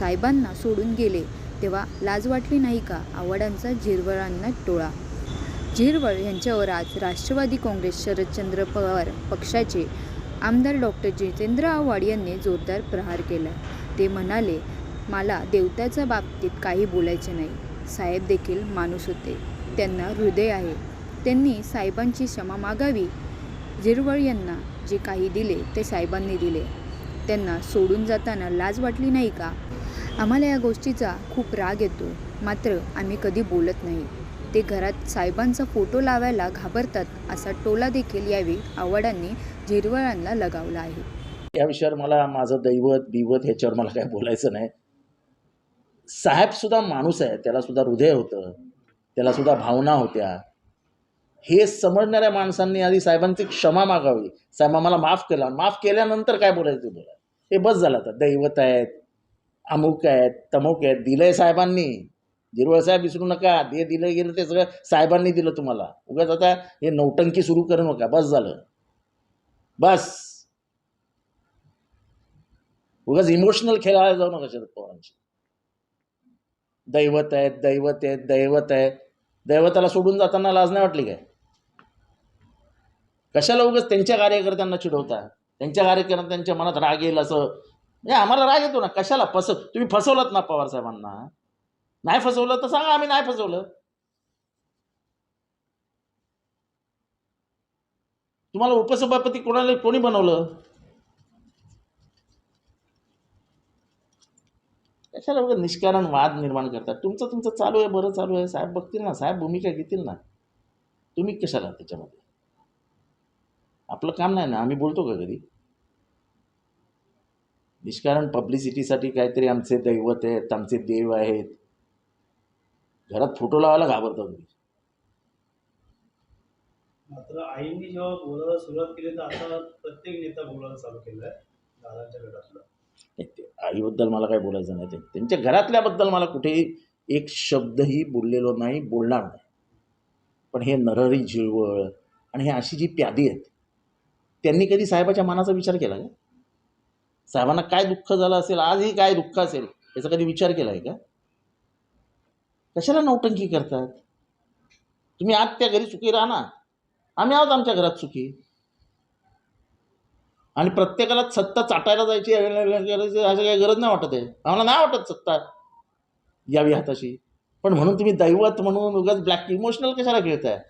साहेबांना सोडून गेले तेव्हा लाज वाटली नाही का? आव्हाडांचा झिरवळांना टोळा. झिरवळ यांच्यावर आज राष्ट्रवादी काँग्रेस शरदचंद्र पवार पक्षाचे आमदार डॉक्टर जितेंद्र आव्हाड यांनी जोरदार प्रहार केला. ते म्हणाले मला देवताच्या बाबतीत काही बोलायचे नाही. साहेब देखील माणूस होते. त्यांना हृदय आहे. त्यांनी साहेबांची क्षमा मागावी झिरवळ यांना जे काही दिले ते साहेबांनी दिले. त्यांना सोडून जाताना लाज वाटली नाही का? आम्हाला या गोष्टीचा खूप राग येतो. मात्र आम्ही कधी बोलत नाही. ते घरात साहेबांचा फोटो लावायला घाबरतात असा टोला देखील यावेळी आव्हाडांनी झिरवळांना लगावला आहे. या विषयावर मला माझं दैवत बिवत ह्याच्यावर मला काय बोलायचं नाही. साहेब सुद्धा माणूस आहे त्याला सुद्धा हृदय होतं त्याला सुद्धा भावना होत्या. हे समजणाऱ्या माणसांनी आधी साहेबांची क्षमा मागावी. साहेब मला माफ केला. माफ केल्यानंतर काय बोलायचं बोला. हे बस झालं आता. दैवत आहेत अमुक आहेत तमुक आहेत. दिलंय साहेबांनी. दिरवळ साहेब विसरू नका. ते दिलं गेलं ते सगळं साहेबांनी दिलं तुम्हाला. उगाच आता हे नौटंकी सुरू करू नका. बस झालं. बस. उगाच इमोशनल खेळायला जाऊ नका शरद पवारांची दैवत आहेत दैवत आहेत दैवत आहे दैवताला सोडून जाताना लाज नाही वाटली काय? कशाला उगाच त्यांच्या कार्यकर्त्यांना चिडवता? त्यांच्या कार्यकर्त्यांच्या मनात राग येईल असं? म्हणजे आम्हाला राग येतो ना. कशाला फसव? तुम्ही फसवलात ना पवार साहेबांना. नाही फसवलं तर सांगा आम्ही नाही फसवलं. तुम्हाला उपसभापती कोणाला कोणी बनवलं? कशाला बघा निष्कारण वाद निर्माण करतात? तुमचं तुमचं चालू आहे बरं चालू आहे. साहेब बघतील ना साहेब भूमिका घेतील ना. तुम्ही कशाला त्याच्यामध्ये? आपलं काम नाही ना आम्ही बोलतो का कधी निष्कारण पब्लिसिटीसाठी काहीतरी आमचे दैवत आहेत आमचे देव आहेत. घरात फोटो लावायला घाबरता तुम्ही मात्र आईंनी जेव्हा बोलायला सुरुवात केली तर आता प्रत्येक नेता बोलायला चालू केलं आहे दादांच्या गटातलं. आईबद्दल मला काय बोलायचं नाही. ते- त्यांच्या घरातल्याबद्दल मला कुठेही एक शब्दही बोललेलो नाही बोलणार नाही. पण हे नरहरी झिळवळ आणि हे अशी जी प्यादी आहेत त्यांनी कधी साहेबाच्या मनाचा विचार केला का? साहेबांना काय दुःख झालं असेल आजही काय दुःख असेल याचा कधी विचार केला आहे का? कशाला नौटंकी करतात? तुम्ही आज त्या घरी सुखी राहा ना. आम्ही आहोत आमच्या घरात सुखी. आणि प्रत्येकाला सत्ता चाटायला जायची करायची असं काही गरज नाही वाटत आहे. आम्हाला नाही वाटत सत्ता यावी हाताशी. पण म्हणून तुम्ही दैवत म्हणून उगाच ब्लॅक इमोशनल कशाला खेळताय?